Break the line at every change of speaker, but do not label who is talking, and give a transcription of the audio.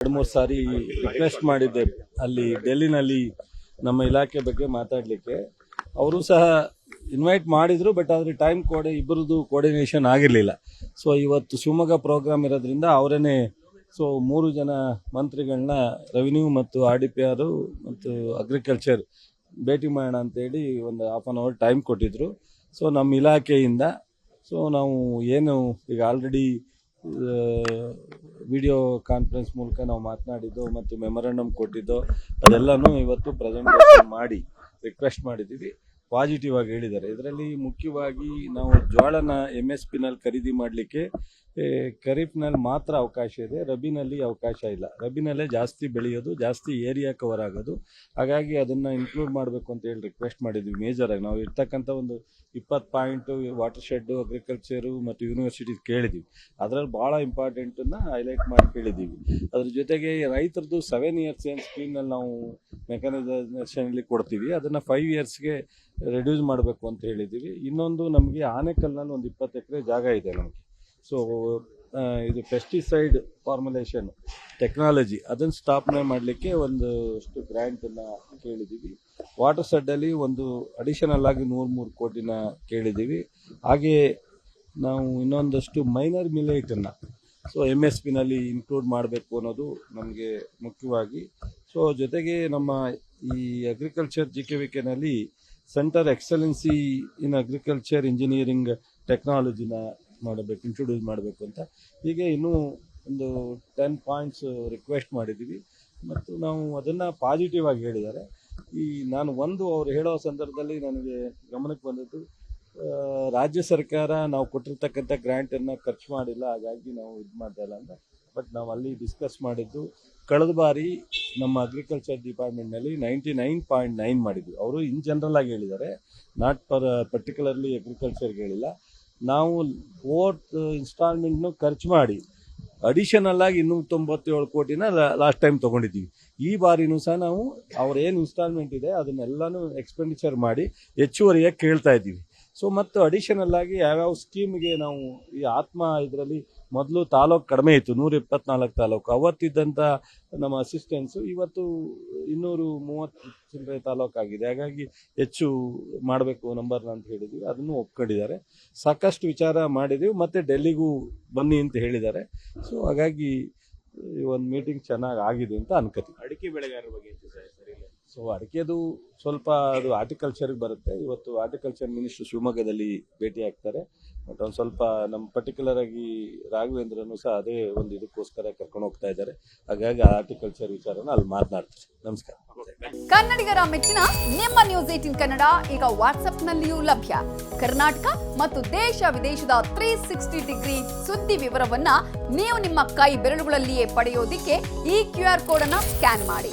ಎರಡು ಮೂರು ಸಾರಿ ರಿಕ್ವೆಸ್ಟ್ ಮಾಡಿದ್ದೆ ಅಲ್ಲಿ ಡೆಲ್ಲಿನಲ್ಲಿ ನಮ್ಮ ಇಲಾಖೆ ಬಗ್ಗೆ ಮಾತಾಡಲಿಕ್ಕೆ. ಅವರು ಸಹ ಇನ್ವೈಟ್ ಮಾಡಿದ್ರು ಬಟ್ ಆದರೆ ಟೈಮ್ ಕೋಡೆ ಇಬ್ಬರದ್ದು ಕೋರ್ಡಿನೇಷನ್ ಆಗಿರಲಿಲ್ಲ. ಸೊ ಇವತ್ತು ಶಿವಮೊಗ್ಗ ಪ್ರೋಗ್ರಾಮ್ ಇರೋದ್ರಿಂದ ಅವರೇ ಸೊ ಮೂರು ಜನ ಮಂತ್ರಿಗಳನ್ನ ರೆವಿನ್ಯೂ ಮತ್ತು ಆರ್ ಡಿ ಪಿ ಆರು ಮತ್ತು ಅಗ್ರಿಕಲ್ಚರ್ ಭೇಟಿ ಮಾಡೋಣ ಅಂತೇಳಿ ಒಂದು ಹಾಫ್ ಆನ್ ಅವರ್ ಟೈಮ್ ಕೊಟ್ಟಿದ್ರು. ಸೊ ನಮ್ಮ ಇಲಾಖೆಯಿಂದ ಸೊ ನಾವು ಏನು ಈಗ ಆಲ್ರೆಡಿ ವಿಡಿಯೋ ಕಾನ್ಫರೆನ್ಸ್ ಮೂಲಕ ನಾವು ಮಾತನಾಡಿದ್ದು ಮತ್ತು ಮೆಮೊರಂಡಮ್ ಕೊಟ್ಟಿದ್ದು ಅದೆಲ್ಲನೂ ಇವತ್ತು ಪ್ರೆಸೆಂಟೇಷನ್ ಮಾಡಿ ರಿಕ್ವೆಸ್ಟ್ ಮಾಡಿದ್ದೀವಿ. ಪಾಸಿಟಿವ್ ಆಗಿ ಹೇಳಿದ್ದಾರೆ. ಇದರಲ್ಲಿ ಮುಖ್ಯವಾಗಿ ನಾವು ಜೋಳನ ಎಂ ಎಸ್ ಪಿನಲ್ಲಿ ಖರೀದಿ ಮಾಡಲಿಕ್ಕೆ ಖರೀಫ್ನಲ್ಲಿ ಮಾತ್ರ ಅವಕಾಶ ಇದೆ. ರಬಿನಲ್ಲಿ ಅವಕಾಶ ಇಲ್ಲ. ರಬಿನಲ್ಲೇ ಜಾಸ್ತಿ ಬೆಳೆಯೋದು, ಜಾಸ್ತಿ ಏರಿಯಾ ಕವರ್ ಆಗೋದು. ಹಾಗಾಗಿ ಅದನ್ನು ಇನ್ಕ್ಲೂಡ್ ಮಾಡಬೇಕು ಅಂತ ಹೇಳಿ ರಿಕ್ವೆಸ್ಟ್ ಮಾಡಿದ್ವಿ ಮೇಜರ್ ಆಗಿ. ನಾವು ಇರ್ತಕ್ಕಂಥ ಒಂದು ಇಪ್ಪತ್ತು ಪಾಯಿಂಟು ವಾಟರ್ ಶೆಡ್ಡು ಅಗ್ರಿಕಲ್ಚರು ಮತ್ತು ಯೂನಿವರ್ಸಿಟಿ ಕೇಳಿದ್ದೀವಿ ಅದರಲ್ಲಿ ಭಾಳ ಇಂಪಾರ್ಟೆಂಟನ್ನು ಹೈಲೈಟ್ ಮಾಡಿ ಕೇಳಿದ್ದೀವಿ. ಅದ್ರ ಜೊತೆಗೆ ರೈತರದ್ದು ಸೆವೆನ್ ಇಯರ್ಸ್ ಏನು ಸ್ಕೀಮ್ನಲ್ಲಿ ನಾವು ಮೆಕ್ಯಾನಿಸೇಷನಲ್ಲಿ ಕೊಡ್ತೀವಿ. ಅದನ್ನು ಫೈವ್ ಇಯರ್ಸ್ಗೆ ರೆಡ್ಯೂಸ್ ಮಾಡಬೇಕು ಅಂತ ಹೇಳಿದ್ದೀವಿ ಇನ್ನೊಂದು ನಮಗೆ ಆನೆಕಲ್ನಲ್ಲಿ ಒಂದು ಇಪ್ಪತ್ತು ಎಕರೆ ಜಾಗ ಇದೆ ನಮಗೆ. ಸೊ ಇದು ಪೆಸ್ಟಿಸೈಡ್ ಫಾರ್ಮುಲೇಷನ್ ಟೆಕ್ನಾಲಜಿ ಅದನ್ನು ಸ್ಥಾಪನೆ ಮಾಡಲಿಕ್ಕೆ ಒಂದಷ್ಟು ಗ್ರ್ಯಾಂಟನ್ನು ಕೇಳಿದ್ದೀವಿ ವಾಟರ್ ಸೆಡ್ಡಲ್ಲಿ ಒಂದು ಅಡಿಷನಲ್ ಆಗಿ ನೂರು ಕೋಟಿನ ಕೇಳಿದ್ದೀವಿ ಹಾಗೆಯೇ ನಾವು ಇನ್ನೊಂದಷ್ಟು ಮೈನರ್ ಮಿಲೇಟನ್ನು ಸೊ ಎಂ ಎಸ್ ಪಿನಲ್ಲಿ ಇನ್ಕ್ಲೂಡ್ ಮಾಡಬೇಕು ಅನ್ನೋದು ನಮಗೆ ಮುಖ್ಯವಾಗಿ. ಸೊ ಜೊತೆಗೆ ನಮ್ಮ ಈ agriculture G K V ಕೆನಲ್ಲಿ centre excellency in agriculture engineering ಟೆಕ್ನಾಲಜಿನ ಮಾಡಬೇಕು ಇಂಟ್ರೊಡ್ಯೂಸ್ ಮಾಡಬೇಕು ಅಂತ. ಹೀಗೆ ಇನ್ನೂ ಒಂದು ಟೆನ್ ಪಾಯಿಂಟ್ಸ್ ರಿಕ್ವೆಸ್ಟ್ ಮಾಡಿದ್ದೀವಿ. ಮತ್ತು ನಾವು ಅದನ್ನು ಪಾಸಿಟಿವ್ ಆಗಿ ಹೇಳಿದ್ದಾರೆ. ಈ ನಾನು ಒಂದು ಅವ್ರು ಹೇಳೋ ಸಂದರ್ಭದಲ್ಲಿ ನನಗೆ ಗಮನಕ್ಕೆ ಬಂದದ್ದು ರಾಜ್ಯ ಸರ್ಕಾರ ನಾವು ಕೊಟ್ಟಿರ್ತಕ್ಕಂಥ ಗ್ರ್ಯಾಂಟನ್ನು ಖರ್ಚು ಮಾಡಿಲ್ಲ, ಹಾಗಾಗಿ ನಾವು ಇದು ಮಾಡ್ತಾ ಇಲ್ಲ ಅಂತ. ಬಟ್ ನಾವು ಅಲ್ಲಿ ಡಿಸ್ಕಸ್ ಮಾಡಿದ್ದು, ಕಳೆದ ಬಾರಿ ನಮ್ಮ ಅಗ್ರಿಕಲ್ಚರ್ ಡಿಪಾರ್ಟ್ಮೆಂಟ್ನಲ್ಲಿ ನೈಂಟಿ ನೈನ್ ಪಾಯಿಂಟ್ ನೈನ್ ಮಾಡಿದ್ವಿ. ಅವರು ಇನ್ ಜನರಲ್ ಆಗಿ ಹೇಳಿದ್ದಾರೆ ನಾಟ್ ಪರ್ ಪರ್ಟಿಕ್ಯುಲರ್ಲಿ ಅಗ್ರಿಕಲ್ಚರ್ಗೆ ಹೇಳಿಲ್ಲ. ನಾವು ಫೋರ್ತ್ ಇನ್ಸ್ಟಾಲ್ಮೆಂಟ್ನು ಖರ್ಚು ಮಾಡಿ ಅಡಿಷನಲ್ ಆಗಿ ಇನ್ನೂ ತೊಂಬತ್ತೇಳು ಕೋಟಿನ ಲಾಸ್ಟ್ ಟೈಮ್ ತೊಗೊಂಡಿದ್ದೀವಿ. ಈ ಬಾರಿನೂ ಸಹ ನಾವು ಅವ್ರೇನು ಇನ್ಸ್ಟಾಲ್ಮೆಂಟ್ ಇದೆ ಅದನ್ನೆಲ್ಲನೂ ಎಕ್ಸ್ಪೆಂಡಿಚರ್ ಮಾಡಿ ಹೆಚ್ಚುವರಿಯಾಗಿ ಕೇಳ್ತಾ ಇದ್ದೀವಿ. ಸೊ ಮತ್ತು ಅಡಿಷನಲ್ ಆಗಿ ಯಾವ್ಯಾವ ಸ್ಕೀಮ್ಗೆ ನಾವು ಈ ಆತ್ಮ ಇದರಲ್ಲಿ ಮೊದಲು ತಾಲೂಕು ಕಡಿಮೆ ಇತ್ತು, ನೂರ ಇಪ್ಪತ್ನಾಲ್ಕು ತಾಲೂಕು. ಅವತ್ತಿದ್ದಂಥ ನಮ್ಮ ಅಸಿಸ್ಟೆನ್ಸು ಇವತ್ತು ಇನ್ನೂರು ಮೂವತ್ತು ಚಿಲ್ಲರೆ ತಾಲೂಕು ಆಗಿದೆ. ಹಾಗಾಗಿ ಹೆಚ್ಚು ಮಾಡಬೇಕು ನಂಬರ್ನ ಅಂತ ಹೇಳಿದ್ವಿ. ಅದನ್ನು ಒಪ್ಕೊಂಡಿದ್ದಾರೆ. ಸಾಕಷ್ಟು ವಿಚಾರ ಮಾಡಿದ್ದೀವಿ ಮತ್ತು ಡೆಲ್ಲಿಗೂ ಬನ್ನಿ ಅಂತ ಹೇಳಿದ್ದಾರೆ. ಸೊ ಹಾಗಾಗಿ ಈ ಒಂದು ಮೀಟಿಂಗ್ ಚೆನ್ನಾಗಿ ಆಗಿದೆ ಅಂತ ಅನ್ಕೋತೀವಿ
ಅಡಿಕೆ ಬೆಳೆಗಾರರ ಬಗ್ಗೆ
ಸೊ ಅಡಿಕೆದು ಸ್ವಲ್ಪ ಅದು ಆರ್ಟಿಕಲ್ಚರ್ಗೆ ಬರುತ್ತೆ. ಇವತ್ತು ಆರ್ಟಿಕಲ್ಚರ್ ಮಿನಿಸ್ಟರ್ ಶಿವಮೊಗ್ಗದಲ್ಲಿ ಭೇಟಿ ಆಗ್ತಾರೆ. ಬಟ್ ಒಂದು ಸ್ವಲ್ಪ ನಮ್ಮ ಪರ್ಟಿಕ್ಯುಲರ್ ಆಗಿ ರಾಘವೇಂದ್ರನು ಸಹ ಅದೇ ಒಂದು ಇದಕ್ಕೋಸ್ಕರ ಕರ್ಕೊಂಡು ಹೋಗ್ತಾ ಇದ್ದಾರೆ. ಹಾಗಾಗಿ ಆರ್ಟಿಕಲ್ಚರ್ ವಿಚಾರನ ಅಲ್ಲಿ ಮಾತನಾಡ್ತಾರೆ. ನಮಸ್ಕಾರ.
ಕನ್ನಡಿಗರ ಮೆಚ್ಚಿನ ನಿಮ್ಮ ನ್ಯೂಸ್ ಏಟಿನ್ ಕನ್ನಡ ಈಗ ವಾಟ್ಸ್ಆಪ್ನಲ್ಲಿಯೂ ಲಭ್ಯ. ಕರ್ನಾಟಕ ಮತ್ತು ದೇಶ ವಿದೇಶದ ತ್ರೀ ಸಿಕ್ಸ್ಟಿ ಡಿಗ್ರಿ ಸುದ್ದಿ ವಿವರವನ್ನ ನೀವು ನಿಮ್ಮ ಕೈ ಬೆರಳುಗಳಲ್ಲಿಯೇ ಪಡೆಯೋದಿಕ್ಕೆ ಈ ಕ್ಯೂ ಆರ್ ಕೋಡ್ ಅನ್ನ ಸ್ಕ್ಯಾನ್ ಮಾಡಿ.